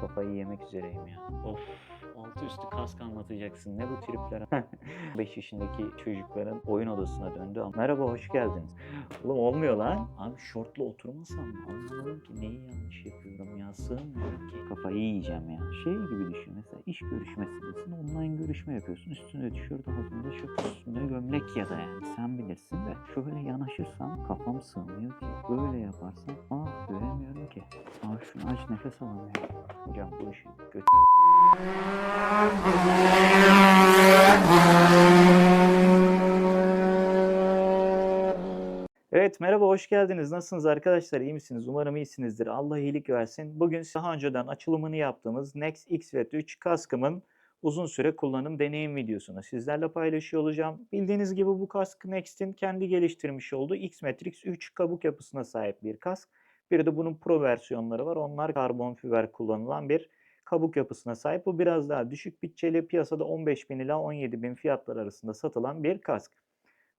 Kafayı yemek üzereyim ya. Of altı üstü kask anlatacaksın. Ne bu tripler? 5 yaşındaki çocukların oyun odasına döndü. Merhaba hoş geldiniz. Oğlum olmuyor lan. Abi şortla oturmasam mı? Anlamadım ki neyi yanlış yapıyorum ya. Sığmıyorum ki. Kafayı yiyeceğim ya. Şey gibi düşün mesela iş görüşmesindesin. Online görüşme yapıyorsun. Üstüne tişört altında şort üstünde gömlek ya da yani. Sen bilirsin de. Şöyle yanaşırsam kafam sığmıyor ki. Böyle yaparsam aa göremiyorum ki. Aa şunu aç nefes alamıyorum. Hocam bu işi göt Evet merhaba hoş geldiniz. Nasılsınız arkadaşlar? İyi misiniz? Umarım iyisinizdir. Allah iyilik versin. Bugün daha önceden açılımını yaptığımız Next XVET 3 kaskımın uzun süre kullanım deneyim videosunu sizlerle paylaşıyor olacağım. Bildiğiniz gibi bu kask Next'in kendi geliştirmiş olduğu X-Matrix 3 kabuk yapısına sahip bir kask. Bir de bunun pro versiyonları var. Onlar karbon fiber kullanılan bir kabuk yapısına sahip. Bu biraz daha düşük bütçeli piyasada 15 bin ila 17 bin fiyatlar arasında satılan bir kask.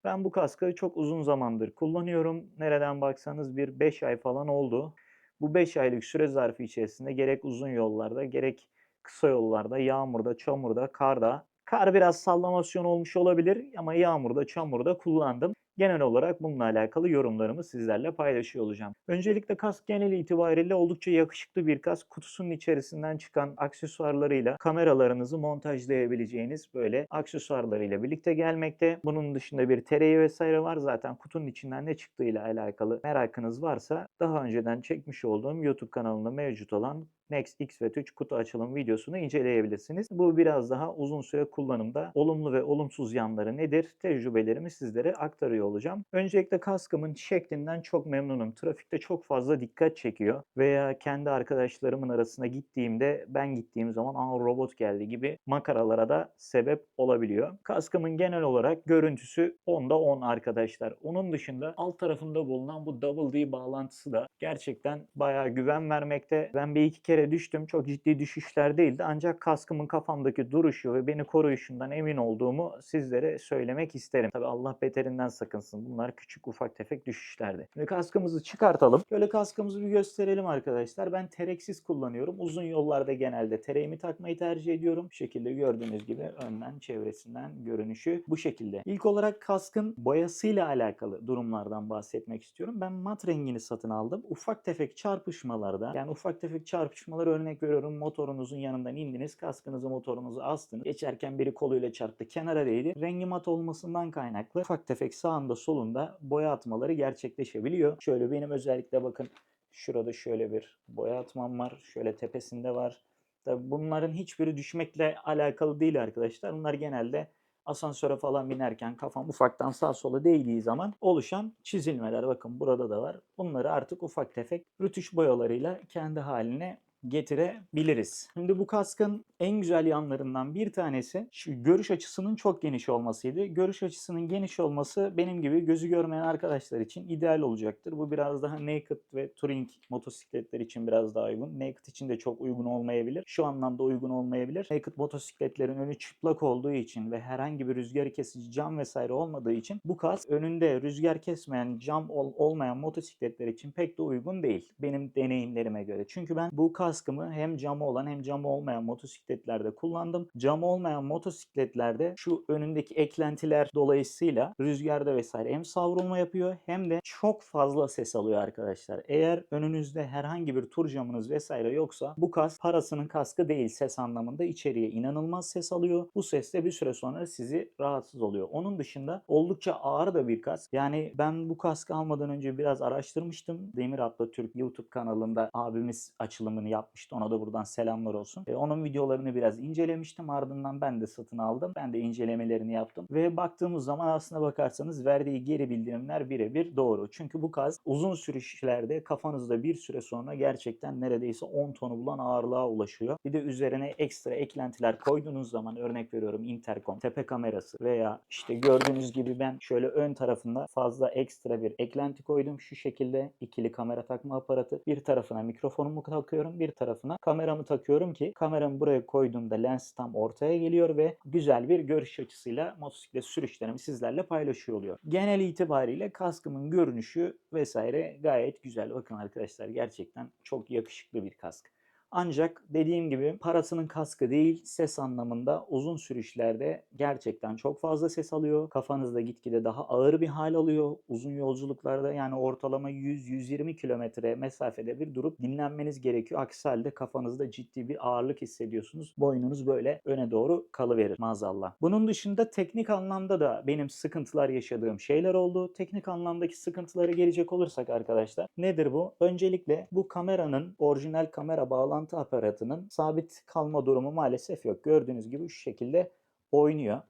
Ben bu kaskı çok uzun zamandır kullanıyorum. Nereden baksanız bir 5 ay falan oldu. Bu 5 aylık süre zarfı içerisinde gerek uzun yollarda gerek kısa yollarda, yağmurda, çamurda, karda, kar biraz sallamasyon olmuş olabilir ama yağmurda, çamurda kullandım. Genel olarak bununla alakalı yorumlarımı sizlerle paylaşıyor olacağım. Öncelikle kask genel itibariyle oldukça yakışıklı bir kask. Kutusunun içerisinden çıkan aksesuarlarıyla kameralarınızı montajlayabileceğiniz böyle aksesuarlarıyla birlikte gelmekte. Bunun dışında bir tereyi vesaire var. Zaten kutunun içinden ne çıktığıyla alakalı merakınız varsa daha önceden çekmiş olduğum YouTube kanalında mevcut olan Next X ve 3 kutu açılım videosunu inceleyebilirsiniz. Bu biraz daha uzun süre kullanımda olumlu ve olumsuz yanları nedir? Tecrübelerimi sizlere aktarıyor olacağım. Öncelikle kaskımın şeklinden çok memnunum. Trafikte çok fazla dikkat çekiyor veya kendi arkadaşlarımın arasına gittiğimde ben gittiğim zaman aa robot geldi gibi makaralara da sebep olabiliyor. Kaskımın genel olarak görüntüsü 10'da 10 arkadaşlar. Onun dışında alt tarafında bulunan bu Double D bağlantısı da gerçekten bayağı güven vermekte. Ben bir iki kere düştüm. Çok ciddi düşüşler değildi. Ancak kaskımın kafamdaki duruşu ve beni koruyuşundan emin olduğumu sizlere söylemek isterim. Tabi Allah beterinden sakınsın. Bunlar küçük ufak tefek düşüşlerdi. Şimdi kaskımızı çıkartalım. Şöyle kaskımızı bir gösterelim arkadaşlar. Ben tereksiz kullanıyorum. Uzun yollarda genelde tereğimi takmayı tercih ediyorum. Bu şekilde gördüğünüz gibi önden çevresinden görünüşü bu şekilde. İlk olarak kaskın boyasıyla alakalı durumlardan bahsetmek istiyorum. Ben mat rengini satın aldım. Ufak tefek çarpışmalarda yani ufak tefek çarpışmalar örnek veriyorum motorunuzun yanından indiniz kaskınızı motorunuzu astınız. Geçerken biri koluyla çarptı kenara değdi. Rengi mat olmasından kaynaklı ufak tefek sağında solunda boya atmaları gerçekleşebiliyor. Şöyle benim özellikle bakın şurada şöyle bir boya atmam var. Şöyle tepesinde var. Tabii bunların hiçbiri düşmekle alakalı değil arkadaşlar. Bunlar genelde asansöre falan binerken kafam ufaktan sağ sola değdiği zaman oluşan çizilmeler. Bakın burada da var. Bunları artık ufak tefek rütüş boyalarıyla kendi haline getirebiliriz. Şimdi bu kaskın en güzel yanlarından bir tanesi şu görüş açısının çok geniş olmasıydı. Görüş açısının geniş olması benim gibi gözü görmeyen arkadaşlar için ideal olacaktır. Bu biraz daha naked ve touring motosikletler için biraz daha uygun. Naked için de çok uygun olmayabilir. Şu anlamda uygun olmayabilir. Naked motosikletlerin önü çıplak olduğu için ve herhangi bir rüzgar kesici cam vesaire olmadığı için bu kask önünde rüzgar kesmeyen cam ol- olmayan motosikletler için pek de uygun değil. Benim deneyimlerime göre. Çünkü ben bu kaskımı hem camı olan hem camı olmayan motosikletlerde kullandım. Camı olmayan motosikletlerde şu önündeki eklentiler dolayısıyla rüzgarda vesaire hem savrulma yapıyor hem de çok fazla ses alıyor arkadaşlar. Eğer önünüzde herhangi bir tur camınız vesaire yoksa bu kask parasının kaskı değil ses anlamında içeriye inanılmaz ses alıyor. Bu ses de bir süre sonra sizi rahatsız oluyor. Onun dışında oldukça ağır da bir kask. Yani ben bu kaskı almadan önce biraz araştırmıştım. Demir Atla Türk YouTube kanalında abimiz açılımını yapmıştı. Ona da buradan selamlar olsun. E, onun videolarını biraz incelemiştim. Ardından ben de satın aldım. Ben de incelemelerini yaptım. Ve baktığımız zaman aslına bakarsanız verdiği geri bildirimler birebir doğru. Çünkü bu kask uzun sürüşlerde kafanızda bir süre sonra gerçekten neredeyse 10 tonu bulan ağırlığa ulaşıyor. Bir de üzerine ekstra eklentiler koyduğunuz zaman örnek veriyorum interkom, tepe kamerası veya işte gördüğünüz gibi ben şöyle ön tarafında fazla ekstra bir eklenti koydum. Şu şekilde ikili kamera takma aparatı. Bir tarafına mikrofonumu takıyorum, bir tarafına kameramı takıyorum ki kameramı buraya koyduğumda lens tam ortaya geliyor ve güzel bir görüş açısıyla motosiklet sürüşlerimi sizlerle paylaşıyor oluyor. Genel itibariyle kaskımın görünüşü vesaire gayet güzel. Bakın arkadaşlar gerçekten çok yakışıklı bir kask. Ancak dediğim gibi parasının kaskı değil ses anlamında uzun sürüşlerde gerçekten çok fazla ses alıyor. Kafanızda gitgide daha ağır bir hal alıyor. Uzun yolculuklarda yani ortalama 100-120 kilometre mesafede bir durup dinlenmeniz gerekiyor. Aksi halde kafanızda ciddi bir ağırlık hissediyorsunuz. Boynunuz böyle öne doğru kalıverir maazallah. Bunun dışında teknik anlamda da benim sıkıntılar yaşadığım şeyler oldu. Teknik anlamdaki sıkıntılara gelecek olursak arkadaşlar nedir bu? Öncelikle bu kameranın orijinal kamera bağlantı aparatının sabit kalma durumu maalesef yok. Gördüğünüz gibi şu şekilde oynuyor.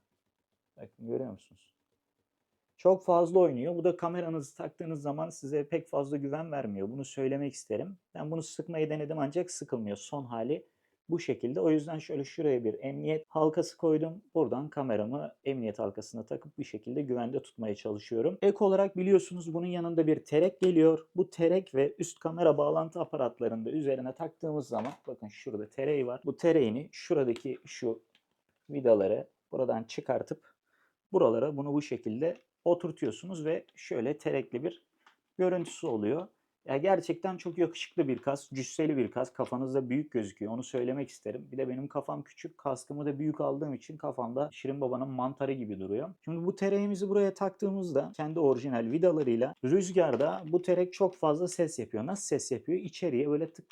Bakın görüyor musunuz? Çok fazla oynuyor. Bu da kameranızı taktığınız zaman size pek fazla güven vermiyor. Bunu söylemek isterim. Ben bunu sıkmayı denedim ancak sıkılmıyor. Son hali bu şekilde. O yüzden şöyle şuraya bir emniyet halkası koydum. Buradan kameramı emniyet halkasına takıp bir şekilde güvende tutmaya çalışıyorum. Ek olarak biliyorsunuz bunun yanında bir terek geliyor. Bu terek ve üst kamera bağlantı aparatlarını da üzerine taktığımız zaman bakın şurada tereği var. Bu tereğini şuradaki şu vidaları buradan çıkartıp buralara bunu bu şekilde oturtuyorsunuz ve şöyle terekli bir görüntüsü oluyor. Ya gerçekten çok yakışıklı bir kas, cüsseli bir kas. Kafanızda büyük gözüküyor. Onu söylemek isterim. Bir de benim kafam küçük. Kaskımı da büyük aldığım için kafamda Şirin Baba'nın mantarı gibi duruyor. Şimdi bu tereğimizi buraya taktığımızda kendi orijinal vidalarıyla rüzgarda bu terek çok fazla ses yapıyor. Nasıl ses yapıyor? İçeriye böyle tık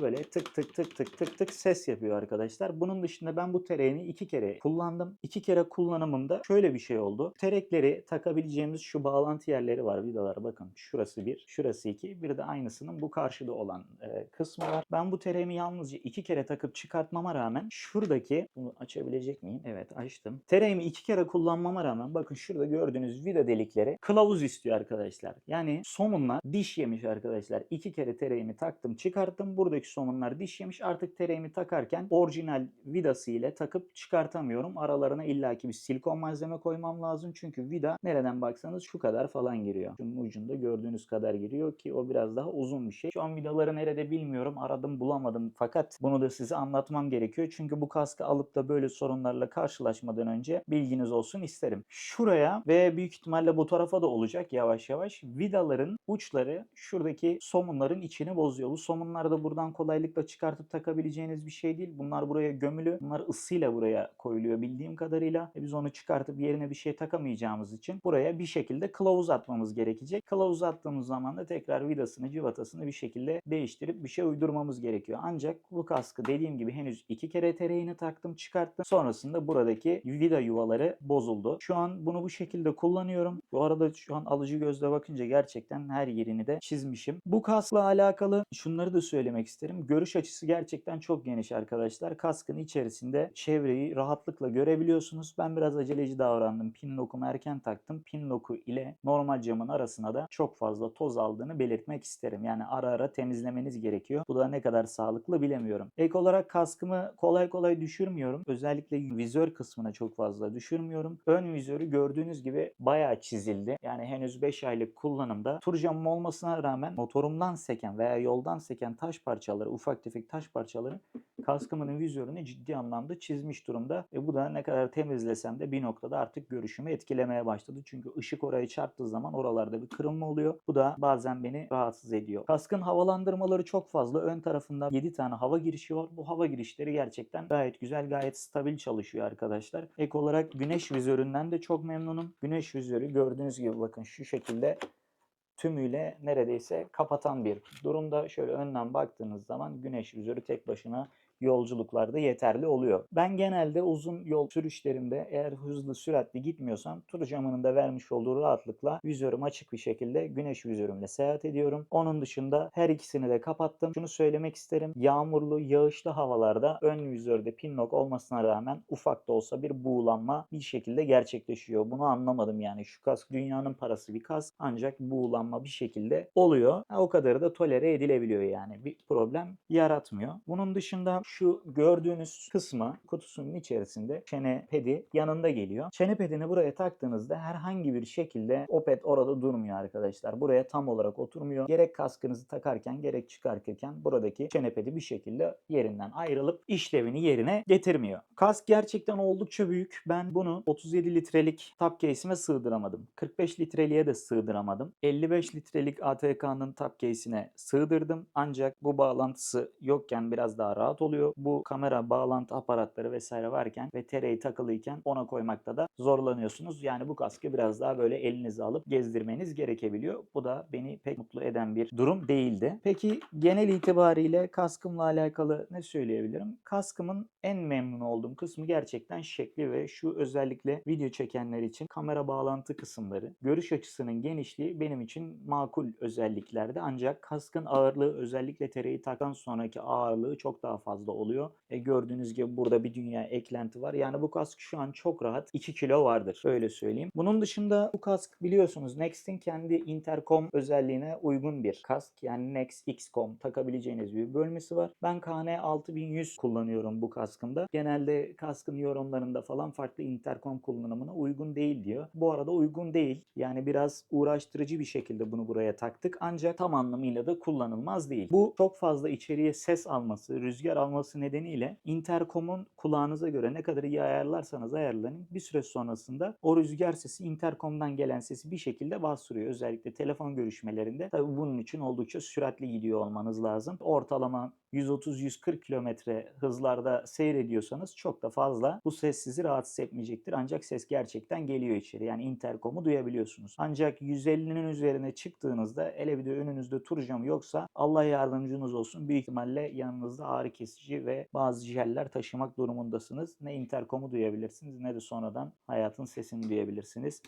böyle tık tık tık tık tık tık ses yapıyor arkadaşlar. Bunun dışında ben bu tereğini iki kere kullandım. İki kere kullanımımda şöyle bir şey oldu. Terekleri takabileceğimiz şu bağlantı yerleri var vidalar bakın. Şurası bir, şurası iki. Bir de aynısının bu karşıda olan e, kısmı var. Ben bu tereğimi yalnızca iki kere takıp çıkartmama rağmen şuradaki bunu açabilecek miyim? Evet açtım. Tereğimi iki kere kullanmama rağmen bakın şurada gördüğünüz vida delikleri kılavuz istiyor arkadaşlar. Yani somunlar diş yemiş arkadaşlar. İki kere tereğimi taktım çıkarttım. Buradaki somunlar diş yemiş. Artık tereğimi takarken orijinal vidası ile takıp çıkartamıyorum. Aralarına illaki bir silikon malzeme koymam lazım. Çünkü vida nereden baksanız şu kadar falan giriyor. Şunun ucunda gördüğünüz kadar giriyor ki o biraz daha uzun bir şey. Şu an vidaları nerede bilmiyorum. Aradım bulamadım. Fakat bunu da size anlatmam gerekiyor. Çünkü bu kaskı alıp da böyle sorunlarla karşılaşmadan önce bilginiz olsun isterim. Şuraya ve büyük ihtimalle bu tarafa da olacak yavaş yavaş. Vidaların uçları şuradaki somunların içini bozuyor. Bu somunlar da buradan kolaylıkla çıkartıp takabileceğiniz bir şey değil. Bunlar buraya gömülü. Bunlar ısıyla buraya koyuluyor bildiğim kadarıyla. E biz onu çıkartıp yerine bir şey takamayacağımız için buraya bir şekilde kılavuz atmamız gerekecek. Kılavuz attığımız zaman da tekrar vidasını, cıvatasını bir şekilde değiştirip bir şey uydurmamız gerekiyor. Ancak bu kaskı dediğim gibi henüz iki kere tereğini taktım, çıkarttım. Sonrasında buradaki vida yuvaları bozuldu. Şu an bunu bu şekilde kullanıyorum. Bu arada şu an alıcı gözle bakınca gerçekten her yerini de çizmişim. Bu kaskla alakalı şunları da söylemek isterim. Görüş açısı gerçekten çok geniş arkadaşlar. Kaskın içerisinde çevreyi rahatlıkla görebiliyorsunuz. Ben biraz aceleci davrandım. Pin lock'umu erken taktım. Pin lock'u ile normal camın arasına da çok fazla toz aldığını belirtmek isterim. Yani ara ara temizlemeniz gerekiyor. Bu da ne kadar sağlıklı bilemiyorum. Ek olarak kaskımı kolay kolay düşürmüyorum. Özellikle vizör kısmına çok fazla düşürmüyorum. Ön vizörü gördüğünüz gibi bayağı çizildi. Yani henüz 5 aylık kullanımda tur camım olmasına rağmen motorumdan seken veya yoldan seken taş parçaları, ufak tefek taş parçaları kaskımın vizörünü ciddi anlamda çizmiş durumda. E bu da ne kadar temizlesem de bir noktada artık görüşümü etkilemeye başladı. Çünkü ışık oraya çarptığı zaman oralarda bir kırılma oluyor. Bu da bazen beni rahatsız ediyor. Kaskın havalandırmaları çok fazla. Ön tarafında 7 tane hava girişi var. Bu hava girişleri gerçekten gayet güzel, gayet stabil çalışıyor arkadaşlar. Ek olarak güneş vizöründen de çok memnunum. Güneş vizörü gördüğünüz gibi bakın şu şekilde tümüyle neredeyse kapatan bir durumda. Şöyle önden baktığınız zaman güneş vizörü tek başına yolculuklarda yeterli oluyor. Ben genelde uzun yol sürüşlerimde eğer hızlı süratli gitmiyorsam tur camının da vermiş olduğu rahatlıkla vizörüm açık bir şekilde güneş vizörümle seyahat ediyorum. Onun dışında her ikisini de kapattım. Şunu söylemek isterim. Yağmurlu, yağışlı havalarda ön vizörde pinlock olmasına rağmen ufak da olsa bir buğulanma bir şekilde gerçekleşiyor. Bunu anlamadım yani. Şu kask dünyanın parası bir kask ancak buğulanma bir şekilde oluyor. O kadarı da tolere edilebiliyor yani. Bir problem yaratmıyor. Bunun dışında şu gördüğünüz kısmı kutusunun içerisinde çene pedi yanında geliyor. Çene pedini buraya taktığınızda herhangi bir şekilde o ped orada durmuyor arkadaşlar. Buraya tam olarak oturmuyor. Gerek kaskınızı takarken gerek çıkarken buradaki çene pedi bir şekilde yerinden ayrılıp işlevini yerine getirmiyor. Kask gerçekten oldukça büyük. Ben bunu 37 litrelik top case'ime sığdıramadım. 45 litreliğe de sığdıramadım. 55 25 litrelik ATK'nın top case'ine sığdırdım. Ancak bu bağlantısı yokken biraz daha rahat oluyor. Bu kamera bağlantı aparatları vesaire varken ve tereyi takılıyken ona koymakta da zorlanıyorsunuz. Yani bu kaskı biraz daha böyle elinize alıp gezdirmeniz gerekebiliyor. Bu da beni pek mutlu eden bir durum değildi. Peki genel itibariyle kaskımla alakalı ne söyleyebilirim? Kaskımın en memnun olduğum kısmı gerçekten şekli ve şu özellikle video çekenler için kamera bağlantı kısımları. Görüş açısının genişliği benim için makul özelliklerde ancak kaskın ağırlığı özellikle tereyi taktan sonraki ağırlığı çok daha fazla oluyor. E gördüğünüz gibi burada bir dünya eklenti var. Yani bu kask şu an çok rahat 2 kilo vardır. Öyle söyleyeyim. Bunun dışında bu kask biliyorsunuz Next'in kendi intercom özelliğine uygun bir kask. Yani Next XCOM takabileceğiniz bir bölmesi var. Ben KN 6100 kullanıyorum bu kaskımda. Genelde kaskın yorumlarında falan farklı intercom kullanımına uygun değil diyor. Bu arada uygun değil. Yani biraz uğraştırıcı bir şekilde bunu buraya taktık. Ancak tam anlamıyla da kullanılmaz değil. Bu çok fazla içeriye ses alması, rüzgar alması nedeniyle intercomun kulağınıza göre ne kadar iyi ayarlarsanız ayarlayın bir süre sonrasında o rüzgar sesi intercom'dan gelen sesi bir şekilde bastırıyor. Özellikle telefon görüşmelerinde. Tabii bunun için oldukça süratli gidiyor olmanız lazım. Ortalama 130-140 kilometre hızlarda seyrediyorsanız çok da fazla bu ses sizi rahatsız etmeyecektir. Ancak ses gerçekten geliyor içeri. Yani interkomu duyabiliyorsunuz. Ancak 150'nin üzerine çıktığınızda ele bir de önünüzde turcam yoksa Allah yardımcınız olsun. Büyük ihtimalle yanınızda ağrı kesici ve bazı jeller taşımak durumundasınız. Ne interkomu duyabilirsiniz ne de sonradan hayatın sesini duyabilirsiniz.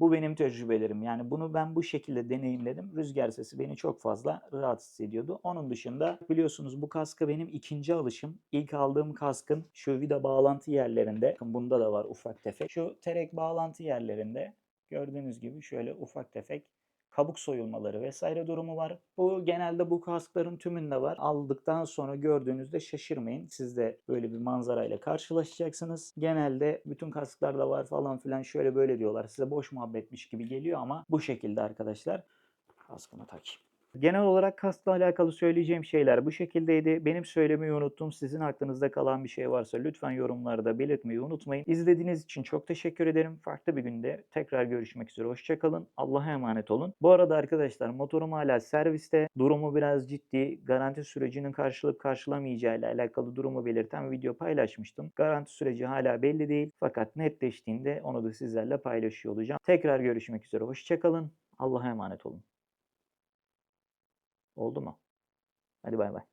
Bu benim tecrübelerim. Yani bunu ben bu şekilde deneyimledim. Rüzgar sesi beni çok fazla rahatsız ediyordu. Onun dışında biliyorsunuz bu kaska benim ikinci alışım. İlk aldığım kaskın şu vida bağlantı yerlerinde, bunda da var ufak tefek. Şu terek bağlantı yerlerinde gördüğünüz gibi şöyle ufak tefek kabuk soyulmaları vesaire durumu var. Bu genelde bu kaskların tümünde var. Aldıktan sonra gördüğünüzde şaşırmayın. Siz de böyle bir manzarayla karşılaşacaksınız. Genelde bütün kasklarda var falan filan şöyle böyle diyorlar. Size boş muhabbetmiş gibi geliyor ama bu şekilde arkadaşlar. Kaskımı takayım. Genel olarak kaskla alakalı söyleyeceğim şeyler bu şekildeydi. Benim söylemeyi unuttum. Sizin aklınızda kalan bir şey varsa lütfen yorumlarda belirtmeyi unutmayın. İzlediğiniz için çok teşekkür ederim. Farklı bir günde tekrar görüşmek üzere. Hoşçakalın. Allah'a emanet olun. Bu arada arkadaşlar motorum hala serviste. Durumu biraz ciddi. Garanti sürecinin karşılık karşılamayacağı ile alakalı durumu belirten video paylaşmıştım. Garanti süreci hala belli değil. Fakat netleştiğinde onu da sizlerle paylaşıyor olacağım. Tekrar görüşmek üzere. Hoşçakalın. Allah'a emanet olun. Oldu mu? Hadi bay bay.